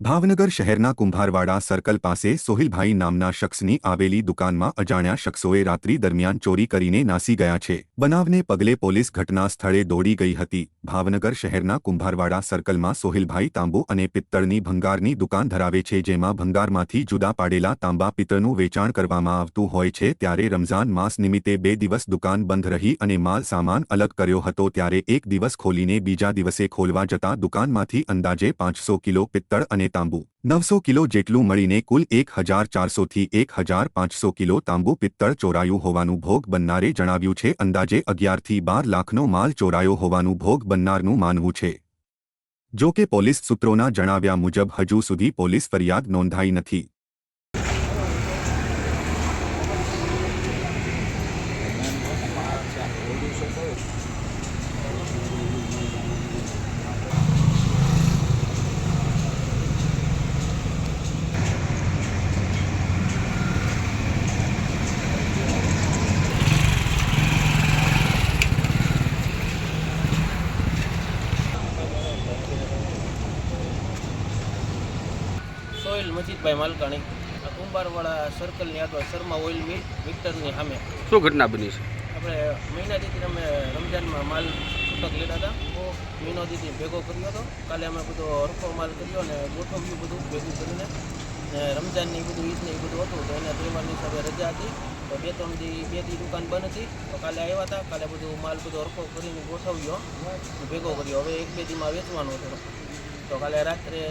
ભાવનગર શહેરના કુંભારવાડા સર્કલ પાસે સોહિલભાઈ નામના શખ્સની આવેલી દુકાનમાં અજાણ્યા શખ્સોએ રાત્રિ દરમિયાન ચોરી કરીને નાસી ગયા છે. બનાવને પગલે પોલીસ ઘટના સ્થળે દોડી ગઈ હતી. ભાવનગર શહેરના કુંભારવાડા સર્કલમાં સોહિલભાઈ તાંબુ અને પિત્તળની ભંગારની દુકાન ધરાવે છે, જેમાં ભંગારમાંથી જુદા પાડેલા તાંબા પિત્તળનું વેચાણ કરવામાં આવતું હોય છે. ત્યારે રમઝાન માસ નિમિત્તે બે દિવસ દુકાન બંધ રહી અને માલ સામાન અલગ કર્યો હતો. ત્યારે એક દિવસ ખોલીને બીજા દિવસે ખોલવા જતા દુકાનમાંથી અંદાજે પાંચસો કિલો પિત્તળ અને તાંબુ નવસો કિલો જેટલું મળીને કુલ એક હજાર ચારસોથી એક હજાર પાંચસો કિલો તાંબુ પિત્તળ ચોરાયું હોવાનું ભોગ બનનારે જણાવ્યું છે. અંદાજે અગિયારથી બાર લાખનો માલ ચોરાયો હોવાનું ભોગ બનનારનું માનવું છે. જો કે પોલીસ સૂત્રોના જણાવ્યા મુજબ હજુ સુધી પોલીસ ફરિયાદ નોંધાઈ નથી. સોહિલ મજીદભાઈ માલકાણી. કુંભારવાળા સર્કલની આગળ શર્મા ઓઇલ મિલ વિક્ટરની સામે. શું ઘટના બની છે? આપણે મહિના દીધી અમે રમજાનમાં માલ છૂટક લેતા હતા. તો મહિનો દીધી ભેગો કર્યો હતો. કાલે અમે બધો હરખો માલ કર્યો અને ગોઠવ્યું બધું ભેગું કરીને. ને રમજાનની બધું ઈદને એ બધું હતું. તો એના તહેવારની હિસાબે રજા હતી. તો બે ત્રણ દી બે દી દુકાન બંધ હતી. તો કાલે આવ્યા હતા. કાલે બધું માલ બધો હરખો કરીને ગોઠવ્યો ભેગો કર્યો. હવે એક બે દીમાં વેચવાનો હતો. તો કાલે રાત્રે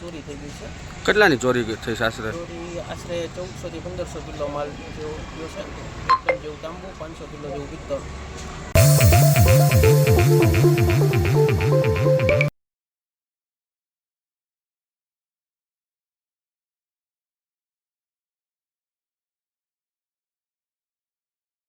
ચોરી થઈ ગઈ છે કેટલાની ચોરી થઈ આશરે ચોરી આશરે ચૌદસોથી પંદરસો કિલો માલ જેવો ગયો જેવું તાંબુ, પાંચસો કિલો જેવું પિત્તળ.